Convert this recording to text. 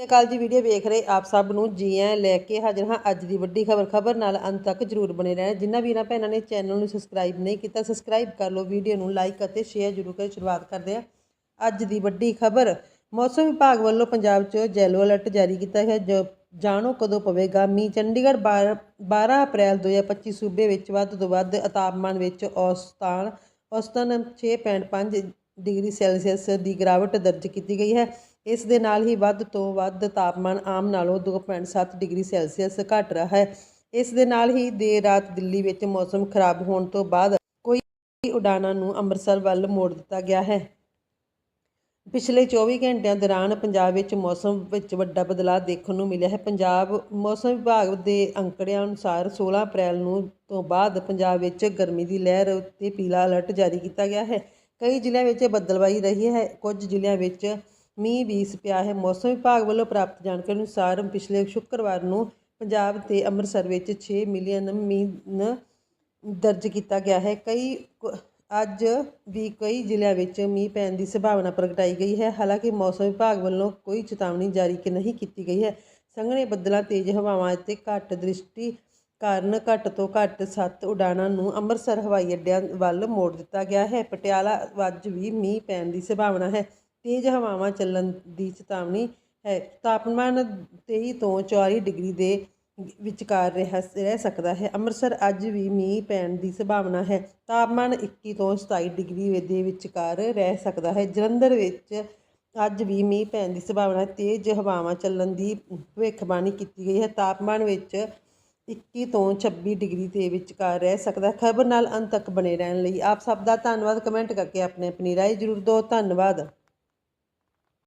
ਸਤਿ ਸ਼੍ਰੀ ਅਕਾਲ ਜੀ, ਵੀਡੀਓ ਵੇਖ ਰਹੇ ਆਪ ਸਭ ਨੂੰ। ਜੀ ਆਇਆਂ ਲੈ ਕੇ ਹਾਜ਼ਰ ਹਾਂ ਅੱਜ ਦੀ ਵੱਡੀ ਖਬਰ। ਖਬਰ ਨਾਲ ਅੰਤ ਤੱਕ ਜਰੂਰ ਬਣੇ ਰਹਿਣਾ। ਜਿਨ੍ਹਾਂ ਵੀਰਾਂ ਭੈਣਾਂ ਨੇ ਚੈਨਲ ਨੂੰ ਸਬਸਕ੍ਰਾਈਬ ਨਹੀਂ ਕੀਤਾ ਸਬਸਕ੍ਰਾਈਬ ਕਰ ਲਓ, ਵੀਡੀਓ ਨੂੰ ਲਾਈਕ ਅਤੇ ਸ਼ੇਅਰ ਜਰੂਰ ਕਰ ਸ਼ੁਰੂਆਤ ਕਰਦੇ ਹਾਂ। ਅੱਜ ਦੀ ਵੱਡੀ ਖਬਰ, ਮੌਸਮ ਵਿਭਾਗ ਵੱਲੋਂ ਪੰਜਾਬ 'ਚ ਯੈਲੋ ਅਲਰਟ ਜਾਰੀ ਕੀਤਾ ਹੈ ਜੋ, ਜਾਣੋ ਕਦੋਂ ਪਵੇਗਾ ਮੀਂਹ? ਚੰਡੀਗੜ੍ਹ 12 12 ਅਪ੍ਰੈਲ 2025 ਸੂਬੇ ਵਿੱਚ ਵੱਧ ਤੋਂ ਵੱਧ ਤਾਪਮਾਨ ਵਿੱਚ ਔਸਤਾਨ, ਔਸਤਨ 6.5 ਡਿਗਰੀ ਸੈਲਸੀਅਸ ਦੀ ਗਿਰਾਵਟ ਦਰਜ ਕੀਤੀ ਗਈ ਹੈ। ਇਸ ਦੇ ਨਾਲ ਹੀ ਵੱਧ ਤੋਂ ਵੱਧ ਤਾਪਮਾਨ ਆਮ ਨਾਲੋਂ 2.7 ਡਿਗਰੀ ਸੈਲਸੀਅਸ ਘਟ ਰਿਹਾ ਹੈ। ਇਸ ਦੇ ਨਾਲ ਹੀ ਦੇਰ ਰਾਤ ਦਿੱਲੀ ਵਿੱਚ ਮੌਸਮ ਖਰਾਬ ਹੋਣ ਤੋਂ ਬਾਅਦ ਕੋਈ ਉਡਾਣਾਂ ਨੂੰ ਅੰਮ੍ਰਿਤਸਰ ਵੱਲ ਮੋੜ ਦਿੱਤਾ ਗਿਆ ਹੈ। ਪਿਛਲੇ 24 ਘੰਟਿਆਂ ਦੌਰਾਨ ਪੰਜਾਬ ਵਿੱਚ ਮੌਸਮ ਵਿੱਚ ਵੱਡਾ ਬਦਲਾਅ ਦੇਖਣ ਨੂੰ ਮਿਲਿਆ ਹੈ। ਪੰਜਾਬ ਮੌਸਮ ਵਿਭਾਗ ਦੇ ਅੰਕੜਿਆਂ ਅਨੁਸਾਰ 16 ਅਪ੍ਰੈਲ ਨੂੰ ਤੋਂ ਬਾਅਦ ਪੰਜਾਬ ਵਿੱਚ ਗਰਮੀ ਦੀ ਲਹਿਰ ਉੱਤੇ ਪੀਲਾ ਅਲਰਟ ਜਾਰੀ ਕੀਤਾ ਗਿਆ ਹੈ। ਕਈ ਜ਼ਿਲ੍ਹਿਆਂ ਵਿੱਚ ਬੱਦਲਵਾਈ ਰਹੀ ਹੈ। ਕੁਝ ਜ਼ਿਲ੍ਹਿਆਂ ਵਿੱਚ ਮੀਂਹ ਵੀ ਪਿਆ ਹੈ। ਮੌਸਮ ਵਿਭਾਗ ਵੱਲੋਂ ਪ੍ਰਾਪਤ ਜਾਣਕਾਰੀ ਅਨੁਸਾਰ ਪਿਛਲੇ ਸ਼ੁੱਕਰਵਾਰ ਨੂੰ ਪੰਜਾਬ ਤੇ ਅੰਮ੍ਰਿਤਸਰ ਵਿੱਚ 6 ਮਿਲੀਅਨ ਮੀਂਹ ਦਰਜ ਕੀਤਾ ਗਿਆ ਹੈ। ਕਈ ਅੱਜ ਵੀ ਕਈ ਜ਼ਿਲ੍ਹਿਆਂ ਵਿੱਚ ਮੀਂਹ ਪੈਣ ਦੀ ਸੰਭਾਵਨਾ ਪ੍ਰਗਟਾਈ ਗਈ ਹੈ। ਹਾਲਾਂਕਿ ਮੌਸਮ ਵਿਭਾਗ ਵੱਲੋਂ ਕੋਈ ਚੇਤਾਵਨੀ ਜਾਰੀ ਨਹੀਂ ਕੀਤੀ ਗਈ ਹੈ। ਸੰਘਣੇ ਬੱਦਲਾਂ, ਤੇਜ਼ ਹਵਾਵਾਂ ਅਤੇ ਘੱਟ ਦ੍ਰਿਸ਼ਟੀ ਕਾਰਨ ਘੱਟ ਤੋਂ ਘੱਟ 7 ਉਡਾਣਾਂ ਨੂੰ ਅੰਮ੍ਰਿਤਸਰ ਹਵਾਈ ਅੱਡਿਆਂ ਵੱਲ ਮੋੜ ਦਿੱਤਾ ਗਿਆ ਹੈ। ਪਟਿਆਲਾ ਅੱਜ ਵੀ ਮੀਂਹ ਪੈਣ ਦੀ ਸੰਭਾਵਨਾ ਹੈ। ਤੇਜ਼ ਹਵਾਵਾਂ ਚੱਲਣ ਦੀ ਚੇਤਾਵਨੀ ਹੈ। ਤਾਪਮਾਨ 23 ਤੋਂ 44 ਡਿਗਰੀ ਦੇ ਵਿਚਕਾਰ ਰਹਿ ਰਹਿ ਸਕਦਾ ਹੈ। ਅੰਮ੍ਰਿਤਸਰ ਅੱਜ ਵੀ ਮੀਂਹ ਪੈਣ ਦੀ ਸੰਭਾਵਨਾ ਹੈ। ਤਾਪਮਾਨ 21 ਤੋਂ 27 ਡਿਗਰੀ ਦੇ ਵਿਚਕਾਰ ਰਹਿ ਸਕਦਾ ਹੈ। ਜਲੰਧਰ ਵਿੱਚ ਅੱਜ ਵੀ ਮੀਂਹ ਪੈਣ ਦੀ ਸੰਭਾਵਨਾ ਤੇਜ਼ ਹਵਾਵਾਂ ਚੱਲਣ ਦੀ ਭਵਿੱਖਬਾਣੀ ਕੀਤੀ ਗਈ ਹੈ। ਤਾਪਮਾਨ ਵਿੱਚ 21 ਤੋਂ 26 ਡਿਗਰੀ ਦੇ ਵਿਚਕਾਰ ਰਹਿ ਸਕਦਾ ਖਬਰ ਨਾਲ ਅੰਤ ਤੱਕ ਬਣੇ ਰਹਿਣ ਲਈ ਆਪ ਸਭ ਦਾ ਧੰਨਵਾਦ। ਕਮੈਂਟ ਕਰਕੇ ਆਪਣੇ ਆਪਣੀ ਰਾਏ ਜ਼ਰੂਰ ਦਿਓ। ਧੰਨਵਾਦ।